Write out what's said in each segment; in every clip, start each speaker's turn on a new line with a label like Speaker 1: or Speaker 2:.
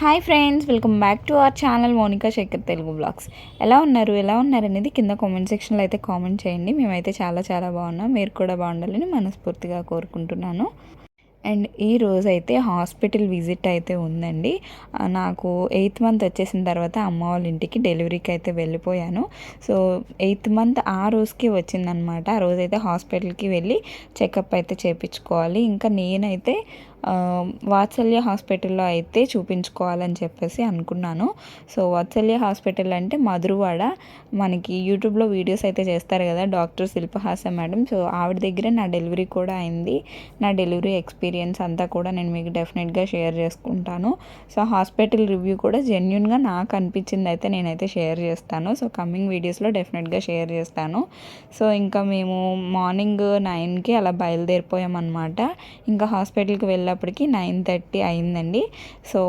Speaker 1: Hi friends welcome back to our channel Monica Shekhar Telugu blogs. ఎలా ఉన్నారు ఎలా ఉన్నారు అనేది కింద కామెంట్ సెక్షన్లో అయితే కామెంట్ చేయండి. మేమైతే చాలా చాలా బాగున్నాం. మీరు కూడా బాగుండాలని మనస్ఫూర్తిగా కోరుకుంటున్నాను. అండ్ ఈ రోజు అయితే హాస్పిటల్ విజిట్ అయితే ఉందండి. నాకు ఎయిత్ మంత్ వచ్చేసిన తర్వాత అమ్మ వాళ్ళ ఇంటికి డెలివరీకి అయితే వెళ్ళిపోయాను. సో ఎయిత్ మంత్ ఆ రోజుకి వచ్చిందనమాట ఆ రోజైతే హాస్పిటల్కి వెళ్ళి చెకప్ అయితే చేయించుకోవాలి ఇంకా నేనైతే వాత్సల్య హాస్పిటల్లో అయితే చూపించుకోవాలని చెప్పేసి అనుకున్నాను. సో వాత్సల్య హాస్పిటల్ అంటే మధురవాడ. మనకి యూట్యూబ్లో వీడియోస్ అయితే చేస్తారు కదా డాక్టర్ శిల్పహాస మేడం. సో ఆవిడ దగ్గర నా డెలివరీ కూడా అయింది. నా డెలివరీ ఎక్స్పీరియన్స్ అంతా కూడా నేను మీకు డెఫినెట్గా షేర్ చేసుకుంటాను. సో హాస్పిటల్ రివ్యూ కూడా జెన్యున్గా నాకు అనిపించింది అయితే నేనైతే షేర్ చేస్తాను. సో కమింగ్ వీడియోస్లో డెఫినెట్గా షేర్ చేస్తాను. సో ఇంకా మేము మార్నింగ్ నైన్కి అలా బయలుదేరిపోయామన్నమాట. ఇంకా హాస్పిటల్కి వెళ్ళి వెళ్ళేటప్పటికి నైన్ థర్టీ అయిందండి. సో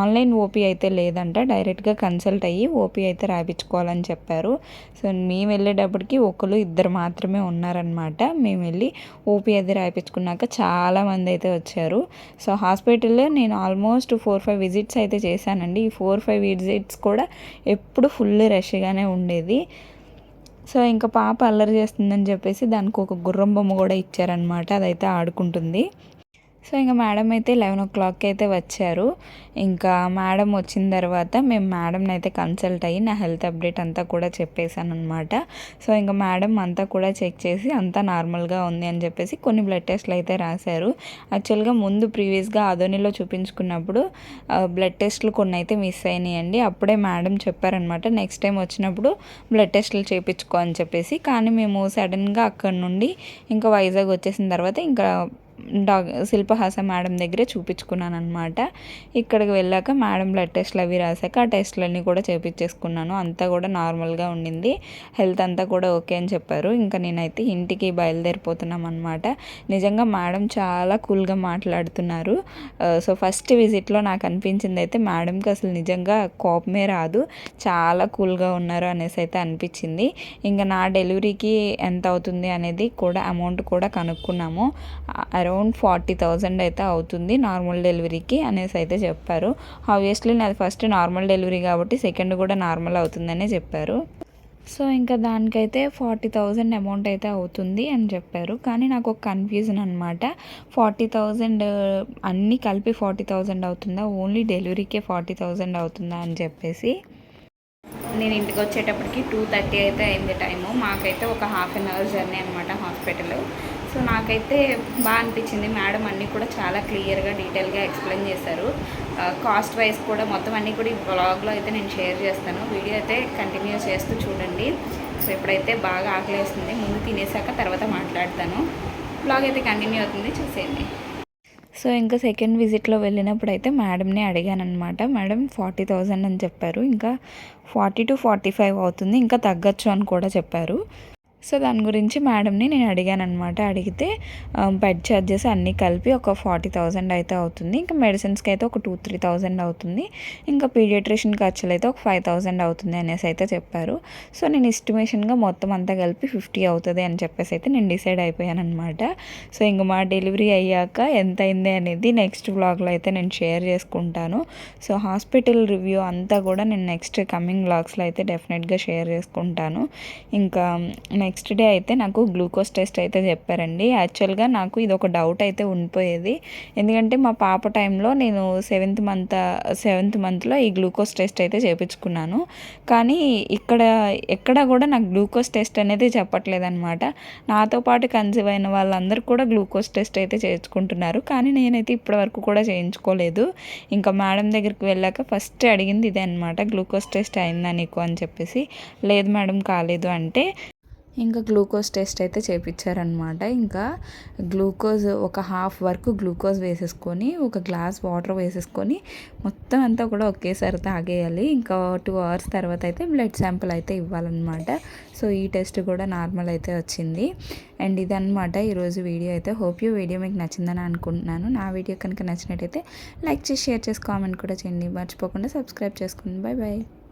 Speaker 1: ఆన్లైన్ ఓపీ అయితే లేదంట. డైరెక్ట్గా కన్సల్ట్ అయ్యి ఓపీ అయితే రాయించుకోవాలని చెప్పారు. సో మేము వెళ్ళేటప్పటికి ఒకరు ఇద్దరు మాత్రమే ఉన్నారనమాట మేము వెళ్ళి ఓపీ అయితే రాయించుకున్నాక చాలామంది అయితే వచ్చారు. సో హాస్పిటల్లో నేను ఆల్మోస్ట్ ఫోర్ ఫైవ్ విజిట్స్ అయితే చేశానండి. ఈ ఫోర్ ఫైవ్ విజిట్స్ కూడా ఎప్పుడు ఫుల్ రష్గానే ఉండేది. సో ఇంకా పాప అల్లరి చేస్తుందని చెప్పేసి దానికి ఒక గుర్రం బొమ్మ కూడా ఇచ్చారనమాట అదైతే ఆడుకుంటుంది. సో ఇంకా మేడం అయితే లెవెన్ ఓ క్లాక్కి అయితే వచ్చారు. ఇంకా మేడం వచ్చిన తర్వాత మేము మేడంని అయితే కన్సల్ట్ అయ్యి నా హెల్త్ అప్డేట్ అంతా కూడా చెప్పేశాను అనమాట సో ఇంకా మేడం అంతా కూడా చెక్ చేసి అంతా నార్మల్గా ఉంది అని చెప్పేసి కొన్ని బ్లడ్ టెస్ట్లు అయితే రాశారు. యాక్చువల్గా ముందు ప్రీవియస్గా ఆధోనిలో చూపించుకున్నప్పుడు బ్లడ్ టెస్ట్లు కొన్ని అయితే మిస్ అయినాయండి. అప్పుడే మేడం చెప్పారనమాట నెక్స్ట్ టైం వచ్చినప్పుడు బ్లడ్ టెస్ట్లు చేయించుకో అని చెప్పేసి. కానీ మేము సడన్గా అక్కడ నుండి ఇంకా వైజాగ్ వచ్చేసిన తర్వాత ఇంకా డాగ్ శిల్పహాస మేడం దగ్గరే చూపించుకున్నాను అనమాట ఇక్కడికి వెళ్ళాక మేడం బ్లడ్ టెస్ట్లు అవి రాశాక ఆ టెస్ట్లన్నీ కూడా చేపించేసుకున్నాను. అంతా కూడా నార్మల్గా ఉండింది. హెల్త్ అంతా కూడా ఓకే అని చెప్పారు. ఇంకా నేనైతే ఇంటికి బయలుదేరిపోతున్నాం అనమాట నిజంగా మేడం చాలా కూల్గా మాట్లాడుతున్నారు. సో ఫస్ట్ విజిట్లో నాకు అనిపించింది అయితే మేడంకి అసలు నిజంగా కోపమే రాదు. చాలా కూల్గా ఉన్నారు అనేసి అయితే అనిపించింది. ఇంకా నా డెలివరీకి ఎంత అవుతుంది అనేది కూడా అమౌంట్ కూడా కనుక్కున్నాము. అరౌండ్ ఫార్టీ థౌజండ్ అయితే అవుతుంది నార్మల్ డెలివరీకి అనేసి అయితే చెప్పారు. ఆబ్వియస్లీ నాది ఫస్ట్ నార్మల్ డెలివరీ కాబట్టి సెకండ్ కూడా నార్మల్ అవుతుందనే చెప్పారు. సో ఇంకా దానికైతే ఫార్టీ థౌజండ్ అమౌంట్ అయితే అవుతుంది అని చెప్పారు. కానీ నాకు ఒక కన్ఫ్యూజన్ అనమాట ఫార్టీ థౌజండ్ అన్నీ కలిపి ఫార్టీ థౌజండ్ అవుతుందా? ఓన్లీ డెలివరీకే ఫార్టీ థౌజండ్ అవుతుందా అని చెప్పేసి. నేను ఇంటికి వచ్చేటప్పటికి టూ థర్టీ అయితే అయింది టైము మాకైతే ఒక హాఫ్ అన్ అవర్ జర్నీ అనమాట హాస్పిటల్. సో నాకైతే బాగా అనిపించింది. మేడం అన్నీ కూడా చాలా క్లియర్గా డీటెయిల్గా ఎక్స్ప్లెయిన్ చేశారు. కాస్ట్ వైజ్ కూడా మొత్తం అన్నీ కూడా ఈ బ్లాగ్లో అయితే నేను షేర్ చేస్తాను. వీడియో అయితే కంటిన్యూ చేస్తూ చూడండి. సో ఇప్పుడైతే బాగా ఆకలేస్తుంది. ముందు తినేసాక తర్వాత మాట్లాడతాను. బ్లాగ్ అయితే కంటిన్యూ అవుతుంది. చూసేయండి. సో ఇంకా సెకండ్ విజిట్లో వెళ్ళినప్పుడు అయితే మేడంని అడిగానమాట మేడం ఫార్టీ థౌజండ్ అని చెప్పారు. ఇంకా ఫార్టీ టు ఫార్టీ ఫైవ్ అవుతుంది. ఇంకా తగ్గచ్చు అని కూడా చెప్పారు. సో దాని గురించి మేడంని నేను అడిగాను అనమాట అడిగితే బెడ్ ఛార్జెస్ అన్నీ కలిపి ఒక ఫార్టీ థౌజండ్ అయితే అవుతుంది. ఇంకా మెడిసిన్స్కి అయితే ఒక టూ త్రీ థౌజండ్ అవుతుంది. ఇంకా పీడియాట్రిషియన్ ఖర్చులు అయితే ఒక ఫైవ్ థౌజండ్ అవుతుంది అనేసి అయితే చెప్పారు. సో నేను ఎస్టిమేషన్గా మొత్తం అంతా కలిపి ఫిఫ్టీ అవుతుంది అని చెప్పేసి అయితే నేను డిసైడ్ అయిపోయాను అనమాట సో ఇంకా మా డెలివరీ అయ్యాక ఎంత అయింది అనేది నెక్స్ట్ బ్లాగ్లో అయితే నేను షేర్ చేసుకుంటాను. సో హాస్పిటల్ రివ్యూ అంతా కూడా నేను నెక్స్ట్ కమింగ్ బ్లాగ్స్లో అయితే డెఫినెట్గా షేర్ చేసుకుంటాను. ఇంకా నెక్స్ట్ నెక్స్ట్ డే అయితే నాకు గ్లూకోజ్ టెస్ట్ అయితే చెప్పారండి. యాక్చువల్గా నాకు ఇది ఒక డౌట్ అయితే ఉండిపోయేది. ఎందుకంటే మా పాప టైంలో నేను సెవెంత్ మంత్ సెవెంత్ మంత్లో ఈ గ్లూకోజ్ టెస్ట్ అయితే చేయించుకున్నాను కానీ ఇక్కడ ఎక్కడ కూడా నాకు గ్లూకోజ్ టెస్ట్ అనేది చెప్పట్లేదు అనమాట నాతో పాటు కన్సీవ్ అయిన వాళ్ళందరూ కూడా గ్లూకోజ్ టెస్ట్ అయితే చేయించుకుంటున్నారు. కానీ నేనైతే ఇప్పటివరకు కూడా చేయించుకోలేదు. ఇంకా మేడం దగ్గరికి వెళ్ళాక ఫస్ట్ అడిగింది ఇదే అనమాట గ్లూకోజ్ టెస్ట్ అయిందా నీకు? అని చెప్పేసి. లేదు మేడం కాలేదు. అంటే ఇంకా గ్లూకోజ్ టెస్ట్ అయితే చేయించారనమాట ఇంకా గ్లూకోజ్ ఒక హాఫ్ వరకు గ్లూకోజ్ వేసేసుకొని ఒక గ్లాస్ వాటర్ వేసేసుకొని మొత్తం అంతా కూడా ఒకేసారి తాగేయాలి. ఇంకా టూ అవర్స్ తర్వాత అయితే బ్లడ్ శాంపుల్ అయితే ఇవ్వాలన్నమాట. సో ఈ టెస్ట్ కూడా నార్మల్ అయితే వచ్చింది. అండ్ ఇదనమాట ఈరోజు వీడియో అయితే. హోప్ యూ వీడియో మీకు నచ్చిందని అనుకుంటున్నాను. నా వీడియో కనుక నచ్చినట్టయితే లైక్ చేసి షేర్ చేసి కామెంట్ కూడా చేయండి. మర్చిపోకుండా సబ్స్క్రైబ్ చేసుకోండి. Bye bye